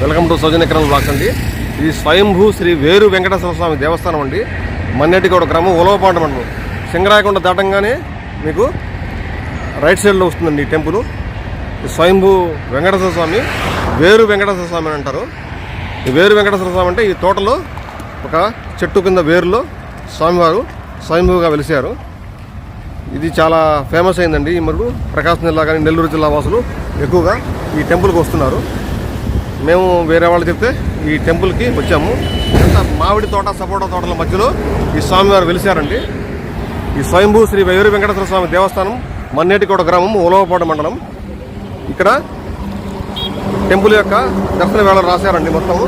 Welcome to సౌజన్యకరం blocks అండి. ఇది స్వయంభూ శ్రీ వేరు వెంకటేశ్వర స్వామి దేవస్థానం అండి. మన్నెటిగౌడ గ్రామం ఉలవపాండ మండలం. సింగరాయకొండ దాటంగానే మీకు రైట్ సైడ్లో వస్తుందండి ఈ టెంపుల్. ఈ స్వయంభూ వెంకటేశ్వర స్వామి వేరు వెంకటేశ్వర స్వామి అని అంటారు. ఈ వేరు వెంకటేశ్వర స్వామి అంటే ఈ తోటలో ఒక చెట్టు కింద వేరులో స్వామివారు స్వయంభూగా వెలిసారు ఇది చాలా ఫేమస్ అయిందండి. ఈ మరుగు ప్రకాశం జిల్లా కానీ నెల్లూరు జిల్లా వాసులు ఎక్కువగా ఈ టెంపుల్కి వస్తున్నారు. మేము వేరే వాళ్ళు చెప్తే ఈ టెంపుల్కి వచ్చాము. ఇదంతా మామిడి తోట సపోటా తోటల మధ్యలో ఈ స్వామివారు వెలిసారండి ఈ స్వయంభూ శ్రీ వేరు వెంకటేశ్వర స్వామి దేవస్థానం మన్నేటికోట గ్రామం ఉలవపాట మండలం. ఇక్కడ టెంపుల్ యొక్క దర్శన వేళ రాశారండి మొత్తం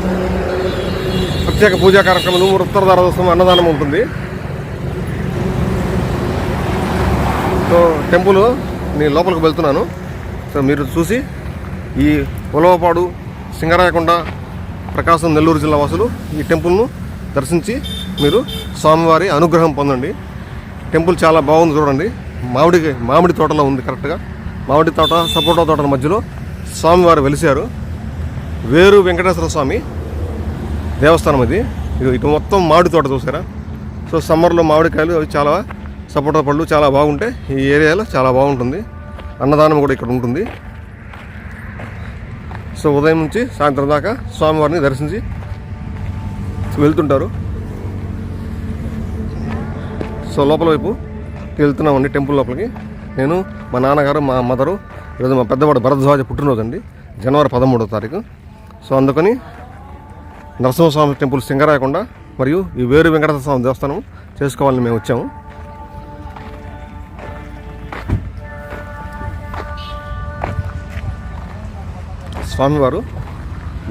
ప్రత్యేక పూజా కార్యక్రమాలు ఉత్తరధారోత్సవం అన్నదానం ఉంటుంది. సో టెంపుల్ నేను లోపలికి వెళ్తున్నాను. సో మీరు చూసి ఈ ఉలవపాడు సింగరాయకొండ ప్రకాశం నెల్లూరు జిల్లా వాసులు ఈ టెంపుల్ను దర్శించి మీరు స్వామివారి అనుగ్రహం పొందండి. టెంపుల్ చాలా బాగుంది చూడండి. మామిడి మామిడి తోటలో ఉంది కరెక్ట్గా. మామిడి తోట సపోటా తోటల మధ్యలో స్వామివారు వెలిశారు. వేరు వెంకటేశ్వర స్వామి దేవస్థానం ఇది ఇది ఇటు మొత్తం మామిడి తోట చూసారా? సో సమ్మర్లో మామిడికాయలు అవి చాలా సపోటా పళ్ళు చాలా బాగుంటాయి ఈ ఏరియాలో చాలా బాగుంటుంది. అన్నదానం కూడా ఇక్కడ ఉంటుంది. సో ఉదయం నుంచి సాయంత్రం దాకా స్వామివారిని దర్శించి వెళ్తుంటారు. సో లోపల వైపు వెళ్తున్నామండి టెంపుల్ లోపలికి. నేను మా నాన్నగారు మా మదరు ఈరోజు మా పెద్దవాడు భరద్వాజ పుట్టినరోజు అండి జనవరి పదమూడో తారీఖు. సో అందుకని నరసింహస్వామి టెంపుల్ సింగరాయకొండ మరియు ఈ వేరు వెంకటేశ్వర స్వామి దేవస్థానం చేసుకోవాలని మేము వచ్చాము. స్వామివారు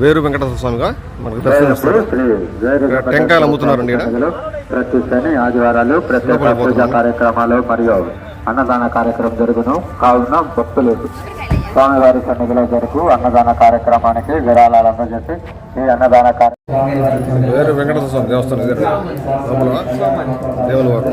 వేరు వెంకటేశ్వర స్వామిగా మనకు దర్శనమిస్తారు టెంకాయలు అమ్ముతున్నారండి ఈడ. ప్రతి శని ఆదివారాలు ప్రత్యేక పూజా. కార్యక్రమాలు మరియు అన్నదాన కార్యక్రమం జరుగును కావున భక్తులు స్వామివారి సన్నిధిలో జరుగు అన్నదాన కార్యక్రమానికి విరాళాలు అందజేసి ఈ అన్నదాన కార్యక్రమం వేరు వెంకటేశ్వర స్వామి దేవస్థానం దేవుల వారు.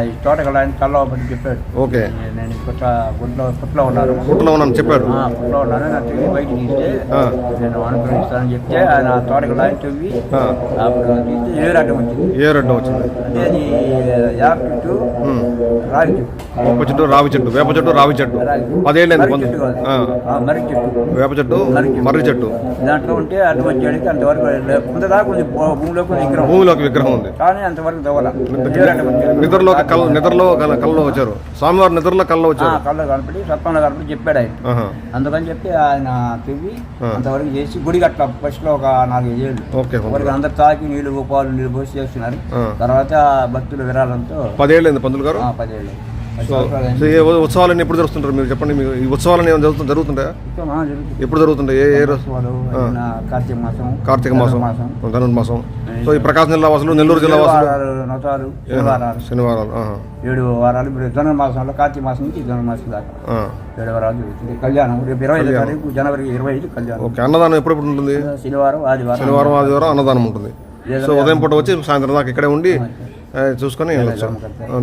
ఈ తోటకల్ ఆయన కల్లో ఒకటి చెప్పాడు. ఓకే. నేను పుట్ల గుడ్లో పుట్లో ఉన్నాను. పుట్టలో ఉన్నాను చెప్పాడు. ఆ, పుట్లో ఉన్నాను. నా టీవీ బయటికి తీస్తే. నేను అనుగ్రహిస్తానని చెప్తే ఆయన ఆయన టీవీ ఆ. అప్పుడు తీస్తే ఏ రకం వచ్చింది? ఏ రెడ్డం వచ్చింది? అంటే అది యాప్ చెట్టు. రాగి చెట్టు. వేప చెట్టు రావి చెట్టు వేప చెట్టు రావి చెట్టు. రాగి. పదేళ్ళైంది మర్రి చెట్టు కాదు. ఆ. ఆ, మర్రి చెట్టు. వేప చెట్టు మర్రి చెట్టు. దాంట్లో ఉంటే అటు వచ్చేటికి అంతవరకు కొంతదాకా కొంచెం భూ- భూమిలో కొంచెం విగ్రహం. భూమిలోకి విగ్రహం ఉంది. కానీ అంతవరకు దవ్వాల నిద్రలో నిద్రలో కళ్ళ- కళ్ళలో వచ్చారు. స్వామివారు నిద్రలో కళ్ళలో వచ్చారు. కళ్ళు కనపడి సత్వంలో కనపడి చెప్పాడు ఆయన. అందుకని చెప్పి ఆయన తిరిగి. అంతవరకు చేసి గుడి కట్ల ఫస్ట్లో ఒక నాలుగైదు ఏళ్ళు. ఓకే వరకు అందరు తాకి నీళ్ళు పాలు నీళ్ళు పోసి చేస్తున్నారు. తర్వాత భక్తులు విరాళంతో పదేళ్ళైంది పంతులు గారు? ఆ, పదేళ్ళు. పది సో ఈ ఉత్సవాలన్నీ ఎప్పుడు జరుగుతుంటారు మీరు? చెప్పండి మీకు. ఈ ఉత్సవాలన్నీ ఏమైనా జరుగుతు జరుగుతుంటాయా? జరుగుతుంది. ఎప్పుడు జరుగుతుంటాయి? ఏ ఏ కార్తీక మాసం కార్తీక మాసం. మాసం. ధనుర్మాసం సో ఈ ప్రకాశం జిల్లా వాసులు నెల్లూరు జిల్లా వాసులు? శనివారాలు. ఏడు వారాలు ఇప్పుడు ధనుర్మాసంలో కార్తీక మాసం నుంచి ధనుర్మాసం దాకా. ఏడు వారాలు జరుగుతుంది. కళ్యాణం రేపు ఇరవై ఐదు తారీఖు జనవరి ఇరవై ఐదు కళ్యాణం. ఓకే అన్నదానం ఎప్పుడు ఎప్పుడు ఉంటుంది? శనివారం ఆదివారం. శనివారం ఆదివారం అన్నదానం ఉంటుంది. సో ఉదయం పూట వచ్చి సాయంత్రం దాకా ఇక్కడే ఉండి చూసుకొని వెళ్ళొచ్చు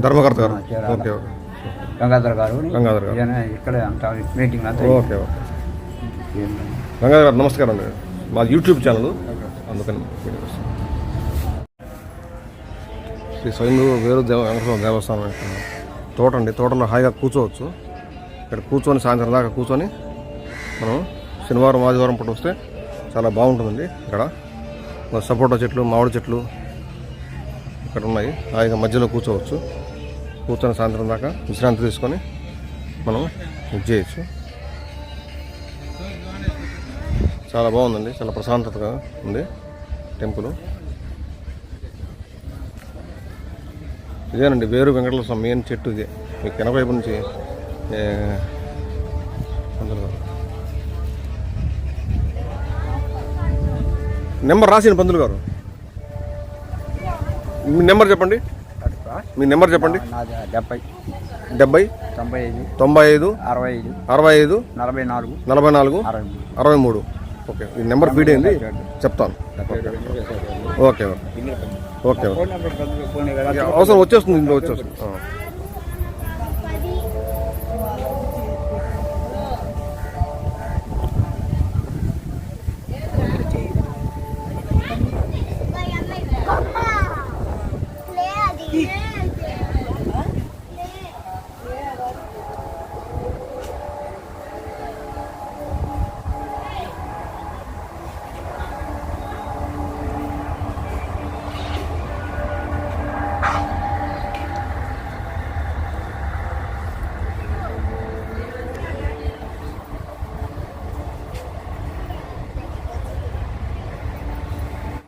ధర్మకర్త గారు. Okay okay. గంగాధర్ గారు గంగాధర్ గారు. ఇక్కడే మీటింగ్ ఓకే ఓకే. గంగాధర్ గారు నమస్కారం అండి. మా యూట్యూబ్ ఛానల్ అందుకని. శ్రీ స్వయంభూ వేరు దేవ వెంకటేశ్వర దేవస్థానం తోట అండి. తోటలో హాయిగా కూర్చోవచ్చు. ఇక్కడ కూర్చొని సాయంత్రం దాకా కూర్చొని మనం శనివారం ఆదివారం పూట వస్తే చాలా బాగుంటుందండి ఇక్కడ. సపోటా చెట్లు మామిడి చెట్లు ఇక్కడ ఉన్నాయి. హాయిగా మధ్యలో కూర్చోవచ్చు. కూర్చొని సాయంత్రం దాకా విశ్రాంతి తీసుకొని మనం ఇది చేయొచ్చు. చాలా బాగుందండి. చాలా ప్రశాంతతగా ఉంది టెంపుల్. ఇదేనండి వేరు వెంకటేశ్వర స్వామి మెయిన్ చెట్టు ఇదే. మీకు వెనక నుంచి నెంబర్ రాసిన పంతులు గారు. మీ నెంబర్ చెప్పండి. మీ నెంబర్ చెప్పండి. డెబ్బై. డెబ్బై. తొంభై ఐదు. తొంభై ఐదు. అరవై ఐదు. అరవై ఐదు. నలభై నాలుగు. నలభై నాలుగు. అరవై మూడు. ఓకే. ఈ నెంబర్ ఫీడ్ అయింది. చెప్తాను. ఓకే. Okay okay. అవసరం వచ్చేస్తుంది ఇంట్లో వచ్చేస్తుంది.